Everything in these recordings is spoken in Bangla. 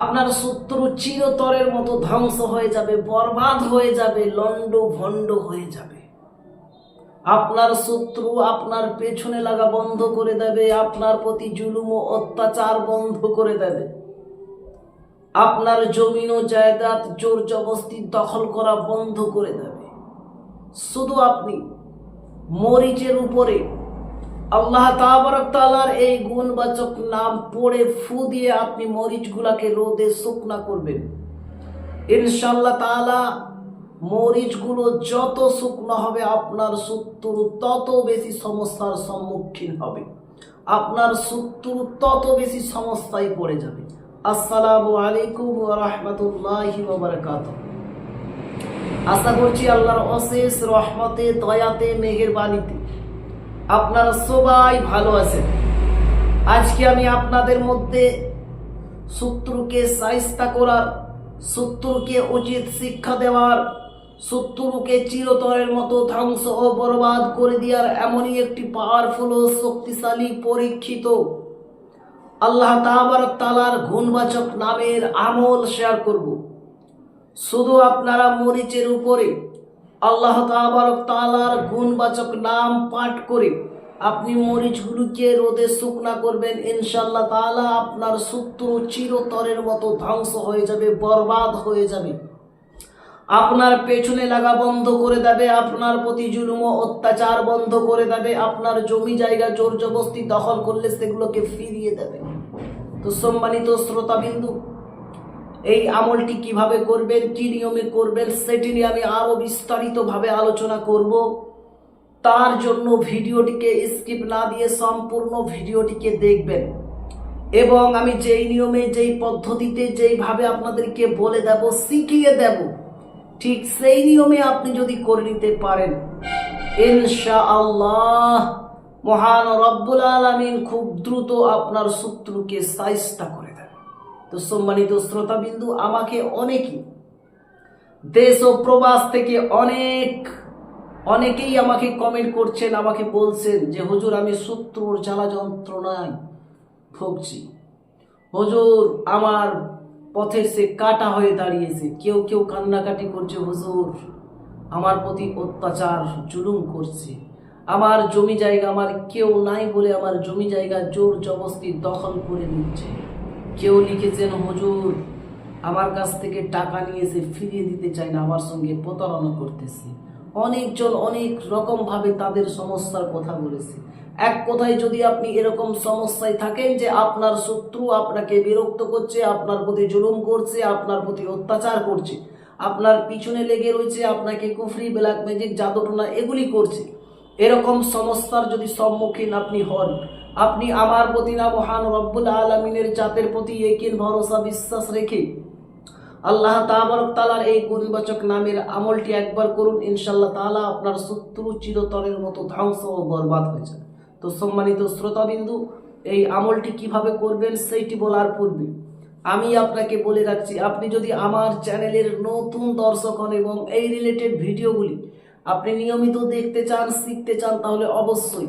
আপনার শত্রু চিরতরের মতো ধ্বংস হয়ে যাবে, বরবাদ হয়ে যাবে লন্ড ভণ্ড হয়ে যাবে। আপনার শত্রু আপনার পেছনে লাগা বন্ধ করে দেবে, আপনার প্রতি জুলুম ও অত্যাচার বন্ধ করে দেবে। আপনার জমিন ও জায়দাত জোর জবস্তি দখল করা বন্ধ করে দেবে। শুধু আপনি মরিচের উপরে আল্লাহ তাবারক তাআলার এই গুণবাচক নাম পড়ে ফু দিয়ে আপনি মরিচগুলাকে রোদে শুকনা করবেন। ইনশাল্লাহ তাআলা মরিচগুলো যত শুকনো হবে আপনার শত্রু তত বেশি সমস্যার সম্মুখীন হবে। আপনার শত্রু তত বেশি সমস্যায় পড়ে যাবে। আসসালামু আলাইকুম রাহমাতুল্লাহি ওয়া বারাকাতুহু। আশা করছি আল্লাহর অশেষ রহমতে, দয়াতে, মেহেরবানিতে আপনারা সবাই ভালো আছেন। আজকে আমি আপনাদের মধ্যে শত্রুকে সাইস্তা করার, শত্রুকে উচিত শিক্ষা দেওয়ার, শত্রুকে চিরতরের মতো ধ্বংস ও বরবাদ করে দেওয়ার এমনই একটি পাওয়ারফুল ও শক্তিশালী পরীক্ষিত আল্লাহ তাবারক তালার গুণবাচক নামের আমল শেয়ার করব। শুধু আপনারা মরিচের উপরে আল্লাহ তালার গুণবাচক নাম পাঠ করে আপনি মরিচগুলোকে রোদে শুকনা করবেন ইনশাল্লাহ তাআলা আপনার শত্রু চিরতরের মতো ধ্বংস হয়ে যাবে, বরবাদ হয়ে যাবে। আপনার পেছনে লাগা বন্ধ করে দেবে, আপনার প্রতি জুলুম অত্যাচার বন্ধ করে দেবে, আপনার জমি জায়গা জোর জবস্তি দখল করলে সেগুলোকে ফিরিয়ে দেবে। তো সম্মানিত শ্রোতাবিন্দু এই আমলটি কীভাবে করবেন, কি নিয়মে করবেন, সেটি নিয়ে আমি আরও বিস্তারিতভাবে আলোচনা করব। তার জন্য ভিডিওটিকে স্কিপ না দিয়ে সম্পূর্ণ ভিডিওটিকে দেখবেন। এবং আমি যেই নিয়মে, যেই পদ্ধতিতে, যেইভাবে আপনাদেরকে বলে দেব, শিখিয়ে দেব, ঠিক সেই নিয়মে আপনি যদি করে নিতে পারেন ইনশা আল্লাহ মহান রব্বুল আলমিন খুব দ্রুত আপনার শত্রুকে সাইস্তা করে তো সম্মানিত শ্রোতাবিন্দু, আমাকে অনেকেই, দেশ ও প্রবাস থেকে অনেক, অনেকেই আমাকে কমেন্ট করছেন, আমাকে বলছেন যে, হুজুর, আমি শত্রুর জ্বালা যন্ত্রণায় ভুগছি। হুজুর, আমার পথে সে কাটা হয়ে দাঁড়িয়েছে। কেউ কেউ কান্নাকাটি করছে, হুজুর, আমার প্রতি অত্যাচার জুলুম করছে। আমার জমি জায়গা আমার কেউ নাই বলে আমার জমি জায়গা জোর জবস্তি দখল করে নিচ্ছে। কেউ লিখেছেন হুজুর আমার কাছ থেকে টাকা নিয়েছে ফিরিয়ে দিতে চায় না, আমার সঙ্গে প্রতারণা করতেছে। অনেকজন অনেক রকম ভাবে তাদের সমস্যার কথা বলেছে। এক কথায় যদি আপনি এরকম সমস্যায় থাকেন যে আপনার শত্রু আপনাকে বিরক্ত করছে, আপনার প্রতি জুলুম করছে, আপনার প্রতি অত্যাচার করছে, আপনার পিছনে লেগে রয়েছে আপনাকে কুফরি ব্ল্যাক ম্যাজিক জাদুটনা, এগুলি করছে, এরকম সমস্যার যদি সম্মুখীন আপনি হন আপনি আমার প্রতি না মহান রব্বুল আলমিনের জাতের প্রতি একিন ভরসা বিশ্বাস রেখে আল্লাহ তাবারক তালার এই গুণবাচক নামের আমলটি একবার করুন ইনশাল্লাহ তাআলা আপনার শত্রু চিরতরের মতো ধ্বংস ও বরবাদ হয়ে যাবে। তো সম্মানিত শ্রোতাবিন্দু, এই আমলটি কীভাবে করবেন সেইটি বলার পূর্বে আমি আপনাকে বলে রাখছি, আপনি যদি আমার চ্যানেলের নতুন দর্শক হন এবং এই রিলেটেড ভিডিওগুলি আপনি নিয়মিত দেখতে চান, শিখতে চান, তাহলে অবশ্যই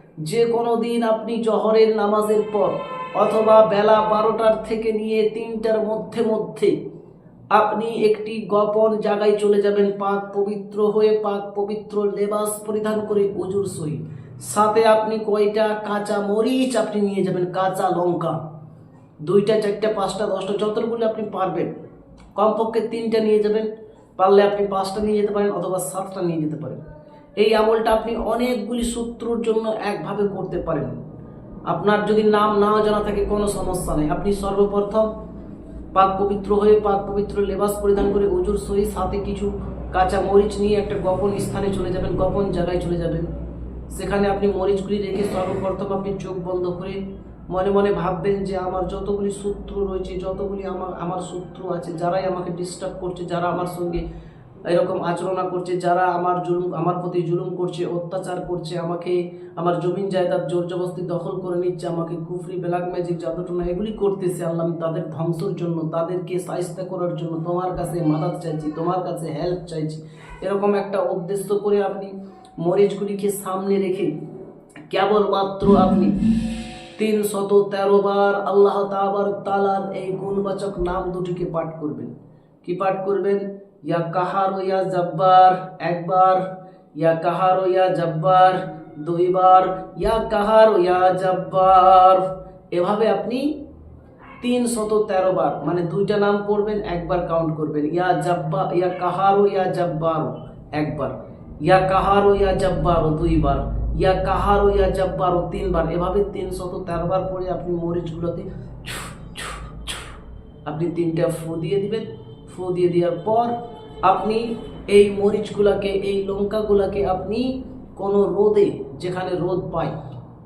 যে কোনো দিন আপনি জহরের নামাজের পর অথবা বেলা বারোটার থেকে নিয়ে তিনটার মধ্যে মধ্যে আপনি একটি গোপন জায়গায় চলে যাবেন, পাক পবিত্র হয়ে পাক পবিত্র লেবাস পরিধান করে অজুর সই সাথে আপনি কয়টা কাঁচা মরিচ আপনি নিয়ে যাবেন, কাঁচা লঙ্কা। দুইটা, চারটা, পাঁচটা, দশটা যতগুলো আপনি পারবেন। কমপক্ষে তিনটা নিয়ে যাবেন, পারলে আপনি পাঁচটা নিয়ে যেতে পারেন অথবা সাতটা নিয়ে যেতে পারেন। এই আমলটা আপনি অনেকগুলি সূত্রর জন্য একভাবে করতে পারেন। আপনার যদি নাম নাও জানা থাকে, কোনো সমস্যা নেই। আপনি সর্বপ্রথম পাক পবিত্র হয়ে পাক পবিত্র লেবাস পরিধান করে অজুর সহি সাথে কিছু কাঁচা মরিচ নিয়ে একটা গোপন স্থানে চলে যাবেন, গোপন জায়গায় চলে যাবেন। সেখানে আপনি মরিচগুলি রেখে সর্বপ্রথম আপনি চোখ বন্ধ করে মনে মনে ভাববেন যে আমার যতগুলি সূত্র রয়েছে, যতগুলি আমার আমার সূত্র আছে, যারাই আমাকে ডিস্টার্ব করছে, যারা আমার সঙ্গে এরকম আচরণা করছে, যারা আমার জুলুম, আমার প্রতি জুলুম করছে, অত্যাচার করছে, আমাকে, আমার জমিন জায়দার জোর জবস্তি দখল করে নিচ্ছে, আমাকে কুফরি, ব্ল্যাক ম্যাজিক জাদুটনা এগুলি করতেছে আল্লাহ, আমি তাদের ধ্বংসের জন্য, তাদেরকে সাহিস্তা করার জন্য, তোমার কাছে মাদাত চাইছি, তোমার কাছে হেল্প চাইছি। এরকম একটা উদ্দেশ্য করে আপনি মরিচগুলিকে সামনে রেখে কেবলমাত্র আপনি তিন শত তেরো বার আল্লাহ তালার এই গুণবাচক নাম দুটিকে পাঠ করবেন। কি পাঠ করবেন? ইয়া কাহার ইয়া জব্বার একবার ইয়া কাহার ইয়া জব্বার দুইবার ইয়া কাহার ইয়া জব্বার এভাবে আপনি তিন শত তেরো বার মানে দুইটা নাম পড়বেন, একবার কাউন্ট করবেন। ইয়া জব্বা ইয়া কাহারো ইয়া জব্বারো একবার। ইয়া কাহারো ইয়া জব্বারো দুইবার। ইয়া কাহারো ইয়া জব্বারো তিনবার। এভাবে তিন শত তেরো বার পরে আপনি মরিচগুলোতে আপনি তিনটা ফু দিয়ে দিবেন। ফু দিয়ে দেওয়ার পর আপনি এই মরিচগুলাকে, এই লঙ্কাগুলাকে আপনি কোনো রোদে, যেখানে রোদ পায়,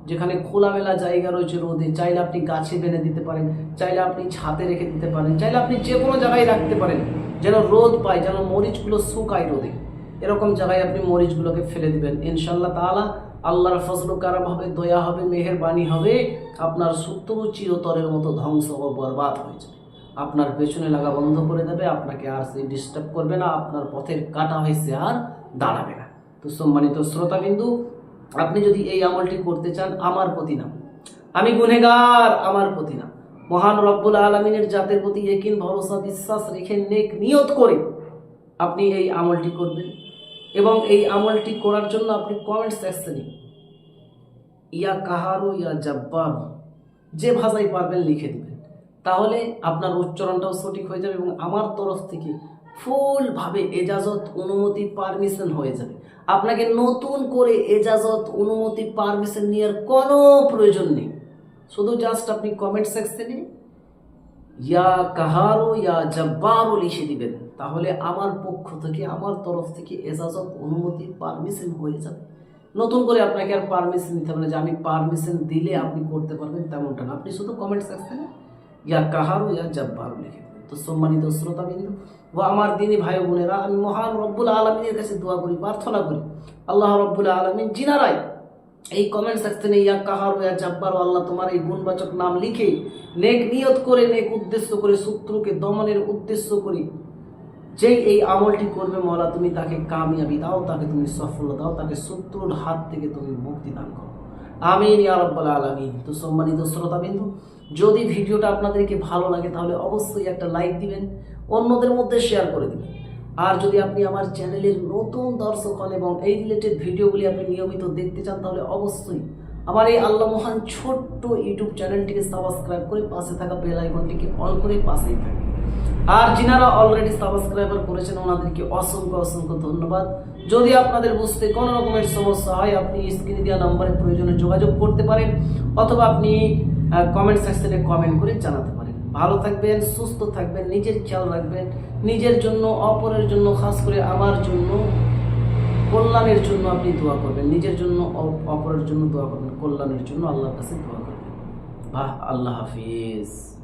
যেখানে খোলামেলা জায়গা রয়েছে রোদে, চাইলে আপনি গাছে বেঁধে দিতে পারেন, চাইলে আপনি ছাদে রেখে দিতে পারেন, চাইলে আপনি যে কোনো জায়গায় রাখতে পারেন, যেন রোদ পায়, যেন মরিচগুলো শুকায় রোদে। এরকম জায়গায় আপনি মরিচগুলোকে ফেলে দিবেন। ইনশাল্লাহ তাআলা আল্লাহর ফজল কারাম হবে, দয়া হবে, মেহেরবানি হবে, আপনার শত্রু চিরতরের মতো ধ্বংস ও বরবাদ হয়ে যাবে। আপনার পেছনে লাগা বন্ধ করে দেবে, আপনাকে আর সে ডিস্টার্ব করবে না, আপনার পথের কাটা হয়েছে আর দাঁড়াবে না। তো সম্মানিত শ্রোতা শ্রোতাবিন্দু, আপনি যদি এই আমলটি করতে চান, আমার প্রতি না আমি গুনেগার আমার প্রতি না মহান রব্বুল আলমিনের জাতের প্রতি একিন ভরসা, বিশ্বাস রেখে নেক নিয়ত করে আপনি এই আমলটি করবেন এবং এই আমলটি করার জন্য আপনি কমেন্ট সেকশনে ইয়া কাহারো, ইয়া জব্বার, যে ভাষায় পারবেন লিখে দিবেন। তাহলে আপনার উচ্চারণটাও সঠিক হয়ে যাবে এবং আমার তরফ থেকে ফুলভাবে এজাজত অনুমতি পারমিশন হয়ে যাবে। আপনাকে নতুন করে এজাজত অনুমতি পারমিশন নেওয়ার কোনো প্রয়োজন নেই। শুধু জাস্ট আপনি কমেন্ট সেকশনে ইয়া কাহারো, ইয়া জব্বারও লিখে দিবেন। তাহলে আমার পক্ষ থেকে, আমার তরফ থেকে এজাজত অনুমতি পারমিশন হয়ে যাবে। নতুন করে আপনাকে আর পারমিশন নিতে হবে না যে আমি পারমিশন দিলে আপনি করতে পারবেন তেমনটা না। আপনি শুধু কমেন্ট সেকশনে ইয়া কাহারো ইয়া জব্বারও লিখে তো সম্মানিত শ্রোতাবিন্দু ও আমার দিনী ভাই বোনেরা আমি মহান রব্বুল আলমিনের কাছে দোয়া করি প্রার্থনা করি আল্লাহ রব্বুল আলমিন জিনারাই এই কমেন্ট সেকশনে ইয়া কাহার ইয়া জাব্বার আল্লাহ তোমার এই গুণবাচক নাম লিখে নেক নিয়ত করে নেক উদ্দেশ্য করে শত্রুকে দমনের উদ্দেশ্য করে যেই এই আমলটি করবে মৌলা তুমি তাকে কামিয়াবি দাও তাকে তুমি সফলতা দাও তাকে শত্রুর হাত থেকে তুমি মুক্তি দান করো আমিন ইয়ারব্বাল আলমিন। তো সম্মানিত শ্রোতাবিন্দু, যদি ভিডিওটা আপনাদেরকে ভালো লাগে, তাহলে অবশ্যই একটা লাইক দিবেন, অন্যদের মধ্যে শেয়ার করে দিবেন। আর যদি আপনি আমার চ্যানেলের নতুন দর্শক হন এবং এই রিলেটেড ভিডিওগুলি আপনি নিয়মিত দেখতে চান, তাহলে অবশ্যই আমার এই আল্লাহ মহান ছোট্ট ইউটিউব চ্যানেলটিকে সাবস্ক্রাইব করে পাশে থাকা বেল আইকনটিকে অন করে পাশেই থাকে। আর যিনারা অলরেডি সাবস্ক্রাইবার করেছেন, ওনাদেরকে অসংখ্য অসংখ্য ধন্যবাদ। যদি আপনাদের বুঝতে কোনো রকমের সমস্যা হয়, আপনি স্ক্রিনে দেওয়া নম্বরে প্রয়োজনে যোগাযোগ করতে পারেন, অথবা আপনি কমেন্ট সেকশনে কমেন্ট করে জানাতে পারেন। ভালো থাকবেন, সুস্থ থাকবেন, নিজের খেয়াল রাখবেন, নিজের জন্য, অপরের জন্য, খাস করে আমার জন্য। কল্যাণের জন্য আপনি দোয়া করবেন, নিজের জন্য অপরের জন্য দোয়া করবেন, কল্যাণের জন্য আল্লাহর কাছে দোয়া করবেন। বাহ, আল্লাহ হাফিজ।